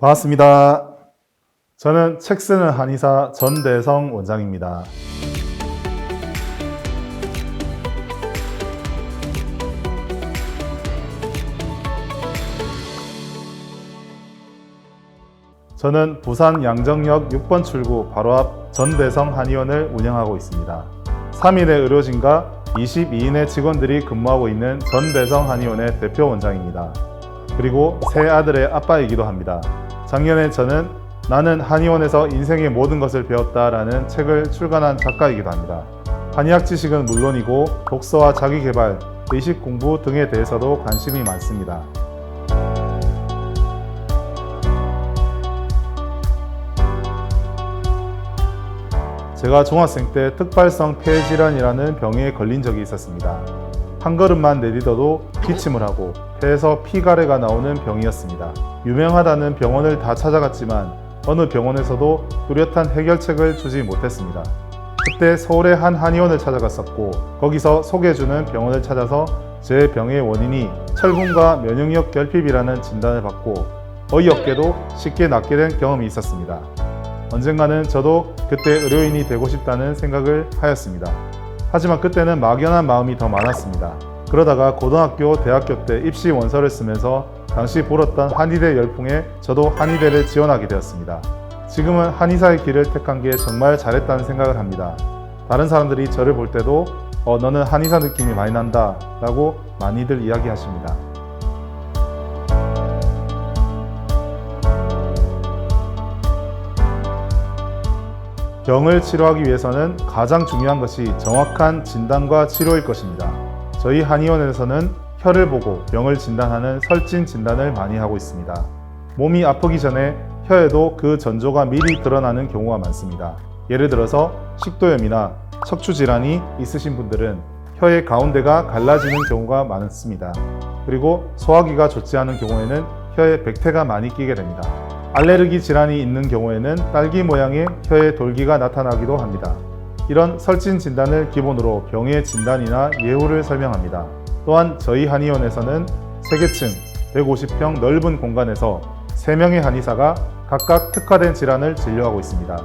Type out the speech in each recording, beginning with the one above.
반갑습니다. 저는 책 쓰는 한의사 전대성 원장입니다. 저는 부산 양정역 6번 출구 바로 앞 전대성 한의원을 운영하고 있습니다. 3인의 의료진과 22인의 직원들이 근무하고 있는 전대성 한의원의 대표 원장입니다. 그리고 세 아들의 아빠이기도 합니다. 작년에 저는 나는 한의원에서 인생의 모든 것을 배웠다라는 책을 출간한 작가이기도 합니다. 한의학 지식은 물론이고 독서와 자기 개발, 의식 공부 등에 대해서도 관심이 많습니다. 제가 중학생 때 특발성 폐질환이라는 병에 걸린 적이 있었습니다. 한 걸음만 내딛어도 기침을 하고 폐에서 피가래가 나오는 병이었습니다. 유명하다는 병원을 다 찾아갔지만 어느 병원에서도 뚜렷한 해결책을 주지 못했습니다. 그때 서울의 한 한의원을 찾아갔었고 거기서 소개해주는 병원을 찾아서 제 병의 원인이 철분과 면역력 결핍이라는 진단을 받고 어이없게도 쉽게 낫게 된 경험이 있었습니다. 언젠가는 저도 그때 의료인이 되고 싶다는 생각을 하였습니다. 하지만 그때는 막연한 마음이 더 많았습니다. 그러다가 고등학교, 대학교 때 입시 원서를 쓰면서 당시 불었던 한의대 열풍에 저도 한의대를 지원하게 되었습니다. 지금은 한의사의 길을 택한 게 정말 잘했다는 생각을 합니다. 다른 사람들이 저를 볼 때도 어, 너는 한의사 느낌이 많이 난다 라고 많이들 이야기하십니다. 병을 치료하기 위해서는 가장 중요한 것이 정확한 진단과 치료일 것입니다. 저희 한의원에서는 혀를 보고 병을 진단하는 설진 진단을 많이 하고 있습니다. 몸이 아프기 전에 혀에도 그 전조가 미리 드러나는 경우가 많습니다. 예를 들어서 식도염이나 척추 질환이 있으신 분들은 혀의 가운데가 갈라지는 경우가 많습니다. 그리고 소화기가 좋지 않은 경우에는 혀에 백태가 많이 끼게 됩니다. 알레르기 질환이 있는 경우에는 딸기 모양의 혀의 돌기가 나타나기도 합니다. 이런 설진 진단을 기본으로 병의 진단이나 예후를 설명합니다. 또한 저희 한의원에서는 3개층 150평 넓은 공간에서 3명의 한의사가 각각 특화된 질환을 진료하고 있습니다.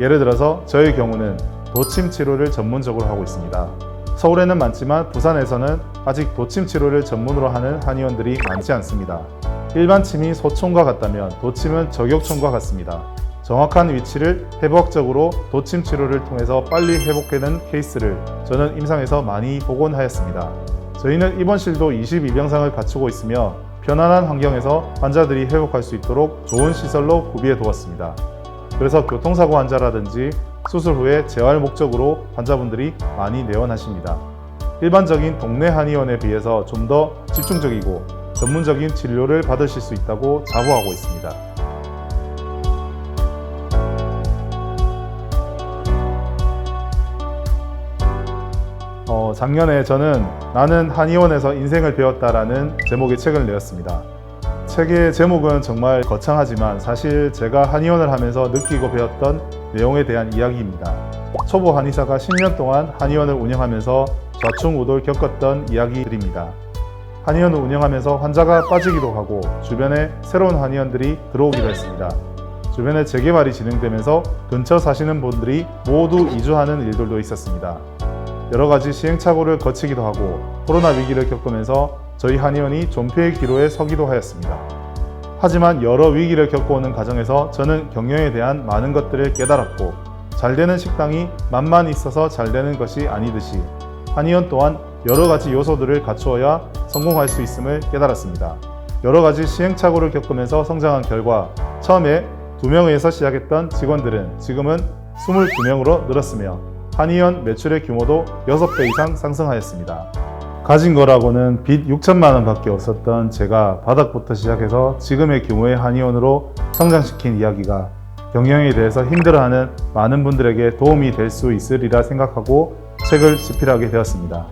예를 들어서 저의 경우는 도침 치료를 전문적으로 하고 있습니다. 서울에는 많지만 부산에서는 아직 도침 치료를 전문으로 하는 한의원들이 많지 않습니다. 일반 침이 소총과 같다면 도침은 저격총과 같습니다. 정확한 위치를 회복적으로 도침 치료를 통해서 빨리 회복되는 케이스를 저는 임상에서 많이 보곤 하였습니다. 저희는 입원실도 22병상을 갖추고 있으며 편안한 환경에서 환자들이 회복할 수 있도록 좋은 시설로 구비해 두었습니다. 그래서 교통사고 환자라든지 수술 후에 재활 목적으로 환자분들이 많이 내원하십니다. 일반적인 동네 한의원에 비해서 좀 더 집중적이고 전문적인 진료를 받으실 수 있다고 자부하고 있습니다. 어, 작년에 저는 나는 한의원에서 인생을 배웠다라는 제목의 책을 내었습니다. 책의 제목은 정말 거창하지만 사실 제가 한의원을 하면서 느끼고 배웠던 내용에 대한 이야기입니다. 초보 한의사가 10년 동안 한의원을 운영하면서 좌충우돌 겪었던 이야기들입니다. 한의원을 운영하면서 환자가 빠지기도 하고 주변에 새로운 한의원들이 들어오기도 했습니다. 주변에 재개발이 진행되면서 근처 사시는 분들이 모두 이주하는 일들도 있었습니다. 여러 가지 시행착오를 거치기도 하고 코로나 위기를 겪으면서 저희 한의원이 존폐의 기로에 서기도 하였습니다. 하지만 여러 위기를 겪어오는 과정에서 저는 경영에 대한 많은 것들을 깨달았고 잘 되는 식당이 맛만 있어서 잘 되는 것이 아니듯이 한의원 또한 여러 가지 요소들을 갖추어야 성공할 수 있음을 깨달았습니다. 여러 가지 시행착오를 겪으면서 성장한 결과 처음에 2명에서 시작했던 직원들은 지금은 22명으로 늘었으며 한의원 매출의 규모도 6배 이상 상승하였습니다. 가진 거라고는 빚 6천만 원 밖에 없었던 제가 바닥부터 시작해서 지금의 규모의 한의원으로 성장시킨 이야기가 경영에 대해서 힘들어하는 많은 분들에게 도움이 될 수 있으리라 생각하고 책을 집필하게 되었습니다.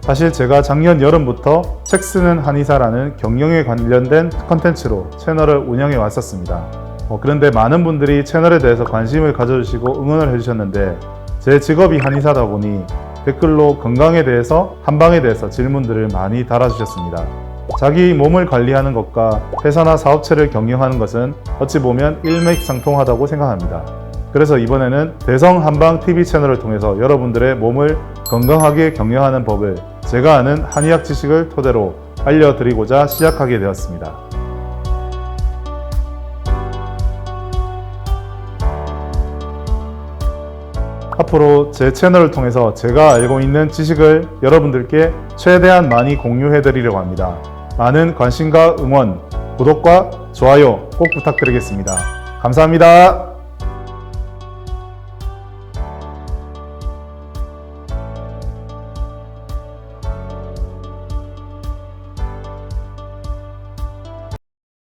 사실 제가 작년 여름부터 책 쓰는 한의사라는 경영에 관련된 컨텐츠로 채널을 운영해 왔었습니다. 어, 그런데 많은 분들이 채널에 대해서 관심을 가져주시고 응원을 해주셨는데 제 직업이 한의사다 보니 댓글로 건강에 대해서 한방에 대해서 질문들을 많이 달아주셨습니다. 자기 몸을 관리하는 것과 회사나 사업체를 경영하는 것은 어찌 보면 일맥상통하다고 생각합니다. 그래서 이번에는 대성 한방 TV 채널을 통해서 여러분들의 몸을 건강하게 경영하는 법을 제가 아는 한의학 지식을 토대로 알려드리고자 시작하게 되었습니다. 앞으로 제 채널을 통해서 제가 알고 있는 지식을 여러분들께 최대한 많이 공유해 드리려고 합니다. 많은 관심과 응원, 구독과 좋아요 꼭 부탁드리겠습니다. 감사합니다.